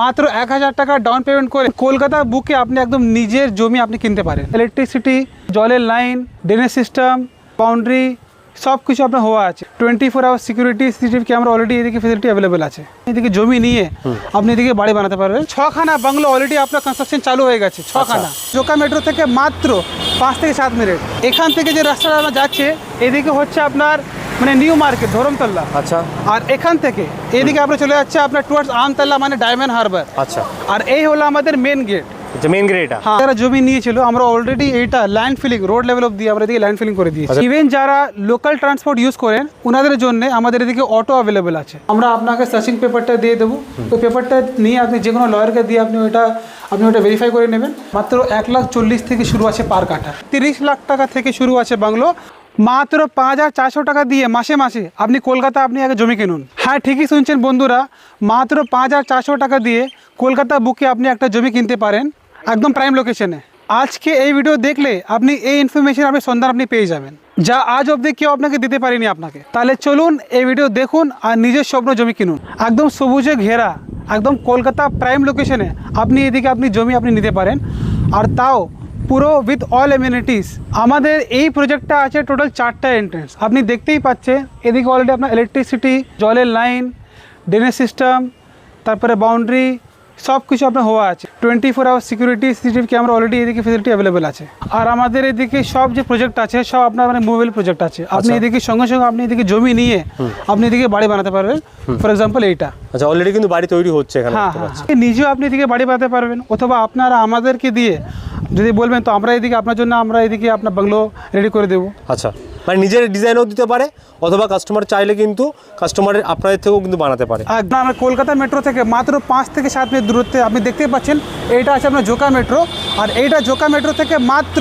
মাত্র এক হাজার টাকা ডাউন পেমেন্ট করে কলকাতা বুকে আপনি একদম নিজের জমি আপনি কিনতে পারেন। ইলেকট্রিসিটি জলের লাইন ড্রেনেজ সিস্টেম বাউন্ডারি সব কিছু আপনার হওয়া আছে। Twenty four hour security CCTV camera already এদিকে ফেসিলিটি অ্যাভেলেবেল আছে। এদিকে জমি নিয়ে আপনি এদিকে বাড়ি বানাতে পারবেন। ছখানা বাংলো অলরেডি আপনার কনস্ট্রাকশন চালু হয়ে গেছে ছখানা। জোকা মেট্রো থেকে মাত্র পাঁচ থেকে সাত মিনিট এখান থেকে যে রাস্তাটা আমার যাচ্ছে এদিকে হচ্ছে আপনার মানে নিউ মার্কেট ধরমতল্লা আচ্ছা। আর এখান থেকে এদিকে আপনার চলে যাচ্ছে আপনার টুয়ার্ডস আমতলা মানে ডায়মন্ড হারবার আচ্ছা। আর এই হলো আমাদের মেন গেট মেন এটা। যারা জমি নিয়েছিল আমরা already land filling road level অব্দি আমরা এদিকে ল্যান্ড ফিলিং করে দিয়েছি। আচ্ছা। ইভেন যারা লোকাল ট্রান্সপোর্ট ইউজ করেন ওনাদের জন্য আমাদের এদিকে অটো অ্যাভেলেবেল আছে। আমরা আপনাকে সার্চিং পেপারটা দিয়ে দেবো। ওই পেপারটা নিয়ে আপনি যে কোনো লয়ারকে দিয়ে আপনি ওইটা আপনি ওটা ভেরিফাই করে নেবেন। মাত্র এক লাখ চল্লিশ থেকে শুরু আছে পার কাটা তিরিশ লাখ টাকা থেকে শুরু আছে বাংলো। মাত্র পাঁচ হাজার চারশো টাকা দিয়ে মাসে মাসে আপনি কলকাতা আপনি আগে জমি কিনুন। হ্যাঁ ঠিকই শুনছেন বন্ধুরা, মাত্র পাঁচ হাজার চারশো টাকা দিয়ে কলকাতা বুকে আপনি একটা জমি কিনতে পারেন একদম প্রাইম লোকেশনে আজকে এই ভিডিও দেখলে আপনি এই ইনফরমেশন আপনি সন্ধান আপনি পেয়ে যাবেন। যা আজ অবধি কেউ আপনাকে দিতে পারেনি আপনাকে। তাহলে চলুন এই ভিডিও দেখুন আর নিজের স্বপ্ন জমি কিনুন। একদম সবুজে ঘেরা, একদম কলকাতা প্রাইম লোকেশনে আপনি এদিকে আপনি জমি আপনি নিতে পারেন। আর তাও পুরো উইথ অল এমিউনিটিস আমাদের এই প্রজেক্টটা আছে টোটাল চারটা এন্ট্রেন্স আপনি দেখতেই পাচ্ছেন, এদিকে অলরেডি আপনার ইলেকট্রিসিটি জলের লাইন ড্রেনেজ সিস্টেম তারপরে বাউন্ডারি সব কিছু আপনার হওয়া আছে। Twenty four hour security CCTV camera already এদিকে ফেসিলিটি অ্যাভেলেবেল আছে। আর আমাদের এদিকে সব যে প্রজেক্ট আছে সব আপনার মানে মোবাইল প্রজেক্ট আছে। আপনি এদিকে সঙ্গে সঙ্গে আপনি এদিকে জমি নিয়ে আপনি এদিকে বাড়ি বানাতে পারবেন। ফর এক্সাম্পল এইটা। আচ্ছা অলরেডি কিন্তু বাড়ি তৈরি হচ্ছে এখানে হ্যাঁ। হ্যাঁ। নিজেও আপনি এদিকে বাড়ি বানাতে পারবেন। অথবা আপনারা আমাদেরকে দিয়ে যদি বলবেন তো আমরা এদিকে আপনার জন্য আমরা এদিকে আপনার বাংলো রেডি করে দেবো। আচ্ছা। মানে নিজের ডিজাইনও দিতে পারে অথবা কাস্টমার চাইলে কিন্তু কাস্টমারের আপনাদের থেকেও কিন্তু বানাতে পারে। একদম আমরা কলকাতা মেট্রো থেকে মাত্র পাঁচ থেকে সাত মিনিট দূরত্বে আপনি দেখতেই পাচ্ছেন এইটা আছে আপনার জোকা মেট্রো আর এইটা জোকা মেট্রো থেকে মাত্র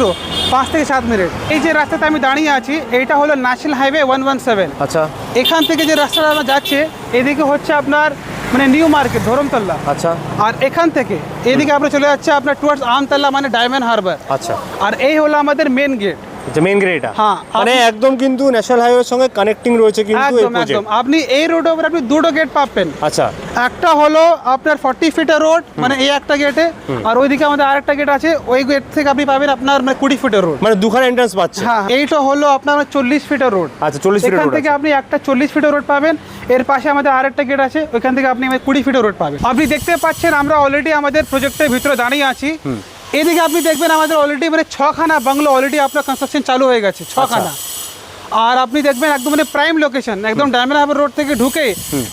পাঁচ থেকে সাত মিনিট। এই যে রাস্তাতে আমি দাঁড়িয়ে আছি এইটা হলো national highway one one seven আচ্ছা। এখান থেকে যে রাস্তাটা আমরা যাচ্ছে এদিকে হচ্ছে আপনার মানে নিউ মার্কেট ধরমতল্লা আচ্ছা। আর এখান থেকে এদিকে আপনার চলে যাচ্ছে আপনার টুয়ার্ডস আমতলা মানে ডায়মন্ড হারবার আচ্ছা। আর এই হলো আমাদের মেন গেট আচ্ছা গেট এটা হ্যাঁ, মানে একদম কিন্তু ন্যাশনাল হাইওয়ের সঙ্গে কানেক্টিং রয়েছে কিন্তু এই প্রজেক্ট একদম। আপনি এই রোড ওপর আপনি দুটো গেট পাবেন। আচ্ছা। একটা হলো আপনার ফর্টি ফিটের রোড মানে এই একটা গেটে আর ওইদিকে আমাদের আরেকটা গেট আছে ওই গেট থেকে আপনি পাবেন আপনার মানে কুড়ি ফিটের রোড মানে দুখানে এন্ট্রান্স পাচ্ছে। হ্যাঁ এইটা হলো আপনার চল্লিশ ফিটের রোড আচ্ছা চল্লিশ ফিটের এখান থেকে আপনি একটা চল্লিশ ফিটের রোড পাবেন। এর পাশে আমাদের আরেকটা গেট আছে ওইখান থেকে আপনি আমাদের কুড়ি ফিটের রোড পাবেন। আপনি দেখতে পাচ্ছেন আমরা অলরেডি আমাদের প্রজেক্টের ভিতরে দাঁড়িয়ে আছি। এদিকে আপনি দেখবেন আমাদের অলরেডি মানে ছখানা বাংলো অলরেডি আপনার কনস্ট্রাকশন চালু হয়ে গেছে ছখানা। আর আপনি দেখবেন একদম মানে প্রাইম লোকেশন একদম ডায়মন্ড হারবার রোড থেকে ঢুকে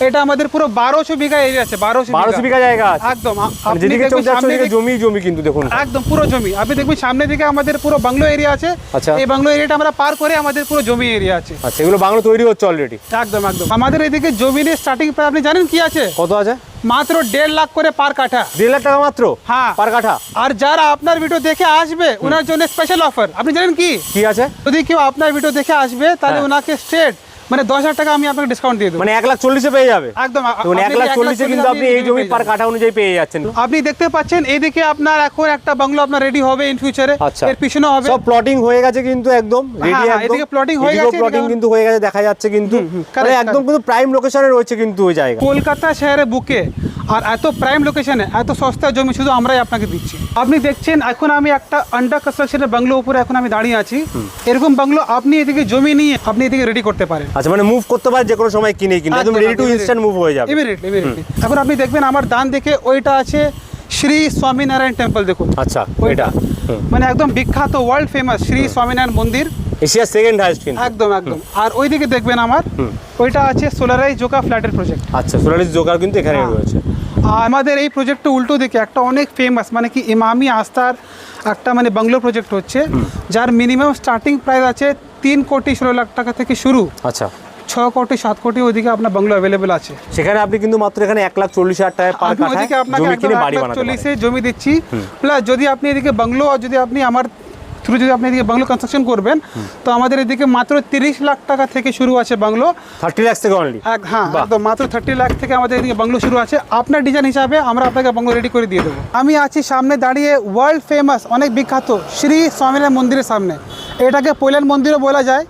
এটা আমাদের পুরো বারোশো বিঘা এরিয়া আছে বারোশো বারোশো বিঘা জায়গা একদম মানে সামনে জমি জমি কিন্তু দেখুন। একদম পুরো জমি। আপনি দেখবেন সামনের দিকে আমাদের পুরো বাংলো এরিয়া আছে। আচ্ছা। এই বাংলো এরিয়াটা আমরা পার করে আমাদের পুরো জমি এরিয়া আছে। আচ্ছা এগুলো বাংলো তৈরি হচ্ছে অলরেডি একদম একদম। আমাদের এদিকে জমিনের স্টার্টিং প্রাইস আপনি জানেন কি আছে? কত আছে? মাত্র দেড় লাখ করে পার কাঠা। দেড় লাখ টাকা মাত্র হ্যাঁ। পার কাঠা? আর যারা আপনার ভিডিও দেখে আসবে ওনার জন্য স্পেশাল অফার আপনি জানেন কি? কি আছে? যদি কেউ আপনার ভিডিও দেখে আসবে তাহলে হ্যাঁ। ওনাকে স্ট্রেট মানে দশ হাজার টাকা আমি আপনাকে ডিসকাউন্ট দিয়ে দেবো। মানে এক লাখ চল্লিশে পেয়ে যাবে। একদম এক লাখ চল্লিশে কিন্তু আপনি এই জমি পার কাঠা অনুযায়ী পেয়ে যাচ্ছেন। আপনি দেখতে পাচ্ছেন এইদিকে আপনার এখন একটা বাংলো আপনার রেডি হবে ইন ফিউচারে আচ্ছা। এর পিছনে হবে। সব প্লটিং হয়ে গেছে কিন্তু একদম রেডি হ্যাঁ, এদিকে প্লটিং হয়ে গেছে, প্লটিং কিন্তু হয়ে গেছে দেখা যাচ্ছে কিন্তু। মানে একদম কিন্তু প্রাইম লোকেশনে রয়েছে কিন্তু ওই জায়গা। কলকাতা শহরে বুকে আর এত প্রাইম লোকেশনে এত সস্তা জমি শুধু আমরাই আপনাকে দিচ্ছি। আপনি দেখছেন এখন আমি একটা আন্ডার কনস্ট্রাকশনের বাংলো উপরে এখন আমি দাঁড়িয়ে আছি। এরকম বাংলো আপনি এদিকে জমি নিয়ে আপনি এদিকে রেডি করতে পারেন। আচ্ছা মানে মুভ করতে পারে যে কোনো সময় কিনে কিন্তু একদম রেডি টু ইনস্ট্যান্ট মুভ হয়ে যাবে। ইমিডিয়েটলি ইমিডিয়েটলি এখন আপনি দেখবেন আমার ডান দিকে ওইটা আছে শ্রী স্বামীনারায়ণ টেম্পল দেখুন। আচ্ছা ওইটা। মানে একদম বিখ্যাত ওয়ার্ল্ড ফেমাস শ্রী স্বামীনারায়ণ মন্দির। এশিয়ার সেকেন্ড হাইস্ট কিন্তু। একদম একদম। আর ওইদিকে দেখবেন আমার ওইটা আছে সোলারাই জোকা ফ্ল্যাটের প্রজেক্ট আচ্ছা সোলারিস জোকার কিন্তু এখানে হ্যাঁ। রয়েছে। আমাদের এই প্রজেক্টটা উল্টো দিকে একটা অনেক ফেমাস মানে কি ইমামি আস্থার একটা মানে বাংলো প্রজেক্ট হচ্ছে যার মিনিমাম স্টার্টিং প্রাইস আছে তিন কোটি ষোলো লাখ টাকা থেকে শুরু। আচ্ছা। ছ কোটি সাত কোটি ওইদিকে আপনার বাংলো অ্যাভেলেবেল আছে। সেখানে আপনি কিন্তু মাত্র এখানে এক লাখ চল্লিশ হাজার টাকা পার কাঠায় আপনাকে জমি কিনে বাড়ি বানাতে চল্লিশে জমি দিচ্ছি প্লাস যদি আপনি এদিকে বাংলো আর যদি আপনি আমার থ্রু যদি আপনি এদিকে বাংলো কনস্ট্রাকশন করবেন তো আমাদের এদিকে মাত্র তিরিশ লাখ টাকা থেকে শুরু আছে বাংলো। থার্টি লাখ থেকে অনলি হ্যাঁ তো মাত্র থার্টি লাখ থেকে আমাদের এদিকে বাংলো শুরু আছে। আপনার ডিজাইন হিসাবে আমরা আপনাকে বাংলো রেডি করে দিয়ে দেবো। আমি আছি সামনে দাঁড়িয়ে ওয়ার্ল্ড ফেমাস অনেক বিখ্যাত শ্রী স্বামীনারায়ণ মন্দিরের সামনে। এটাকে পৈলান মন্দিরও বলা যায়।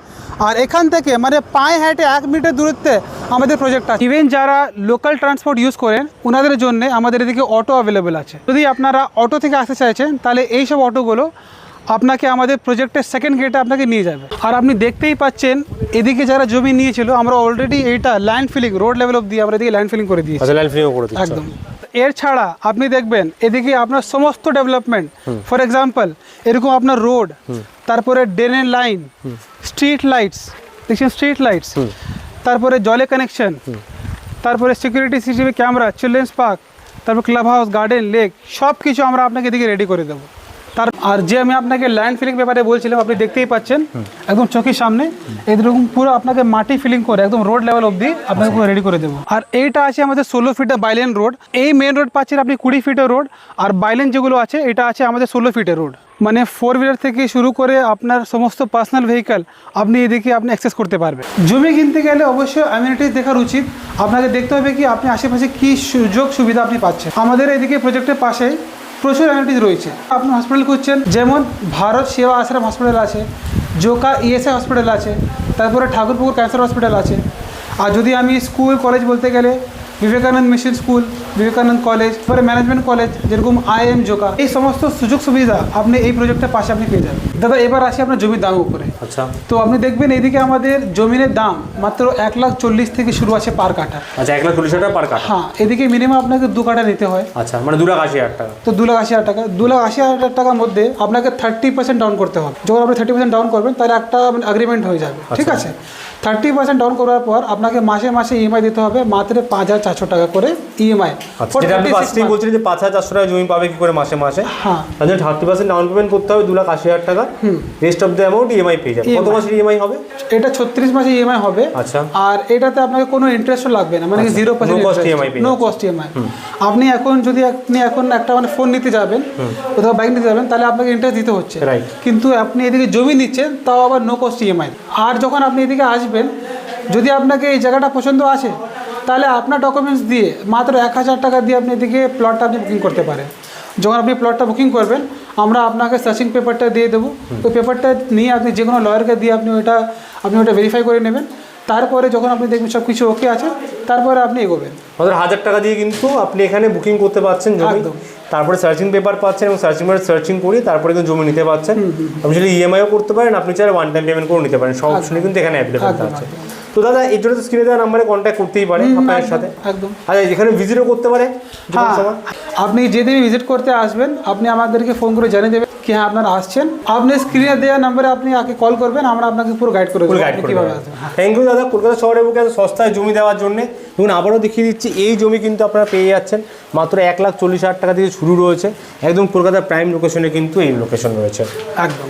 আর এখান থেকে মানে পায়ে হেঁটে এক মিনিটের দূরত্বে আমাদের প্রজেক্ট আছে। ইভেন যারা লোকাল ট্রান্সপোর্ট ইউজ করেন ওনাদের জন্য আমাদের এদিকে অটো অ্যাভেলেবেল আছে। যদি আপনারা অটো থেকে আসতে চাইছেন তাহলে এইসব অটোগুলো আপনাকে আমাদের প্রজেক্টের সেকেন্ড গেটে আপনাকে নিয়ে যাবে। আর আপনি দেখতেই পাচ্ছেন এদিকে যারা জমি নিয়েছিল আমরা অলরেডি এইটা land filling road level of দিয়ে আমরা এদিকে ল্যান্ড ফিলিং করে দিয়েছি। আচ্ছা করে একদম। এর ছাড়া আপনি দেখবেন এদিকে আপনার সমস্ত ডেভেলপমেন্ট ফর এক্সাম্পল এরকম আপনার রোড তারপরে ড্রেনের লাইন স্ট্রিট লাইটস দেখছেন স্ট্রিট লাইটস তারপরে জলে কানেকশন তারপরে security CCTV camera children's park তারপর ক্লাব হাউস গার্ডেন লেক সব কিছু আমরা আপনাকে এদিকে রেডি করে দেবো। তার আর যে আমি আপনাকে ল্যান্ড ফিলিং ব্যাপারে বলছিলাম আপনি দেখতেই পাচ্ছেন একদম চোখের সামনে এরকম পুরো আপনাকে মাটি ফিলিং করে একদম রোড লেভেল অবধি আপনাকে পুরো রেডি করে দেবো। আর এইটা আছে আমাদের ষোলো ফিটের বাইলেন রোড এই মেন রোড পাচ্ছেন আপনি কুড়ি ফিটের রোড আর বাইলেন যেগুলো আছে এটা আছে আমাদের ষোলো ফিটের রোড মানে ফোর হুইলার থেকে শুরু করে আপনার সমস্ত পার্সোনাল ভেহিক্যাল আপনি এদিকে আপনি অ্যাক্সেস করতে পারবেন। জমি কিনতে গেলে অবশ্যই অ্যামিনিটিস দেখার উচিত। আপনাকে দেখতে হবে কি আপনি আশেপাশে কী সুযোগ সুবিধা আপনি পাচ্ছেন। আমাদের এদিকে প্রজেক্টের পাশেই প্রচুর অ্যামিনিটিস রয়েছে। আপনি হসপিটাল খুঁজছেন, যেমন ভারত সেবা আশ্রম হসপিটাল আছে, জোকা ইএসআই হসপিটাল আছে, তারপরে ঠাকুরপুকুর ক্যান্সার হসপিটাল আছে। আর যদি আমি স্কুল কলেজ বলতে গেলে Vivekananda mission school Vivekananda college পরে ম্যানেজমেন্ট কলেজ যেরকম আইএম জোকা এই সমস্ত সুযোগ সুবিধা আপনি এই প্রজেক্টের পাশে আপনি পেয়ে যাবেন। দাদা এবার আসি আপনার জমির দাম উপরে। আচ্ছা। তো আপনি দেখবেন এইদিকে আমাদের জমিনের দাম মাত্র এক লাখ চল্লিশ থেকে শুরু আছে পার কাঠা। আচ্ছা এক লাখ চল্লিশ হাজার পার কাঠা। হ্যাঁ এদিকে মিনিমাম আপনাকে দু কাঠা নিতে হয়। আচ্ছা মানে দু লাখ আশি হাজার টাকা। তো দু লাখ আশি হাজার টাকা। দু লাখ আশি হাজার টাকার মধ্যে আপনাকে থার্টি পার্সেন্ট ডাউন করতে হবে। যখন আপনি থার্টি পার্সেন্ট ডাউন করবেন তাহলে একটা এগ্রিমেন্ট হয়ে যাবে। ঠিক আছে? থার্টি পার্সেন্ট ডাউন করার পর আপনাকে মাসে মাসে ইএমআই দিতে হবে মাত্র পাঁচ হাজার চারশো টাকা করে ইএমআই আচ্ছা যেটা আপনি ফার্স্টেই বলছিলেন যে পাঁচ হাজার চারশো টাকা জমি পাবে কি করে মাসে মাসে? হ্যাঁ। তার জন্য থার্টি পার্সেন্ট ডাউন পেমেন্ট করতে হবে দু লাখ আশি হাজার টাকা। Rest of the amount EMI পেয়ে যাবে। কত EMI মাসের ইএমআই হবে? এটা ছত্রিশ মাসে ইএমআই হবে। আচ্ছা। আর এটাতে আপনাকে কোনো ইন্টারেস্টও লাগবে না মানে জিরো পার্সেন্ট পেয়ে নো কস্ট ইএমআই আপনি এখন যদি আপনি এখন একটা মানে ফোন নিতে যাবেন কোথাও বাইক নিতে যাবেন তাহলে আপনাকে ইন্টারেস্ট দিতে হচ্ছে. কিন্তু আপনি এদিকে জমি নিচ্ছেন তাও আবার নো কস্ট ইএমআই আর যখন আপনি এদিকে আসবেন যদি আপনাকে এই জায়গাটা পছন্দ আছে তাহলে আপনার ডকুমেন্টস দিয়ে মাত্র এক হাজার টাকা দিয়ে আপনি এদিকে প্লটটা আপনি বুকিং করতে পারেন। যখন আপনি প্লটটা বুকিং করবেন আমরা আপনাকে সার্চিং পেপারটা দিয়ে দেবো। তো পেপারটা নিয়ে আপনি যে কোনো লয়ারকে দিয়ে আপনি ওইটা আপনি ওটা ভেরিফাই করে নেবেন। তারপরে যখন আপনি দেখবেন সব কিছু ওকে আছে তারপরে আপনি এগোবেন। আমাদের হাজার টাকা দিয়ে কিন্তু আপনি এখানে বুকিং করতে পারছেন একদম। তারপরে সার্চিং পেপার পাচ্ছেন এবং সার্চিং পেপার সার্চিং করে তারপরে কিন্তু জমি নিতে পারছেন। আপনি যদি ইএমআইও করতে পারেন আপনি চাইলে ওয়ান টাইম পেমেন্ট করে নিতে পারেন। সব অপশনই কিন্তু এখানে অ্যাভেলেবল আছে। তো দাদা এর জন্য তো স্ক্রিনে দেওয়া নাম্বারে কন্ট্যাক্ট করতেই পারে আপনার সাথে। একদম। আচ্ছা এখানে ভিজিটও করতে পারে হ্যাঁ আপনি যেদিন ভিজিট করতে আসবেন আপনি আমাদেরকে ফোন করে জানিয়ে দেবেন কি হ্যাঁ আপনারা আসছেন। আপনি স্ক্রিনে দেওয়া নাম্বারে আপনি আগে কল করবেন আমরা আপনাকে পুরো গাইড করে দেবো। গাইড করে আসবেন? থ্যাংক ইউ দাদা। কলকাতা শহরে বুকে সস্তায় জমি দেওয়ার জন্য এবং আবারও দেখিয়ে দিচ্ছি এই জমি কিন্তু আপনারা পেয়ে যাচ্ছেন। মাত্র এক লাখ চল্লিশ হাজার টাকা থেকে শুরু রয়েছে। একদম কলকাতার প্রাইম লোকেশনে কিন্তু এই লোকেশন রয়েছে। একদম।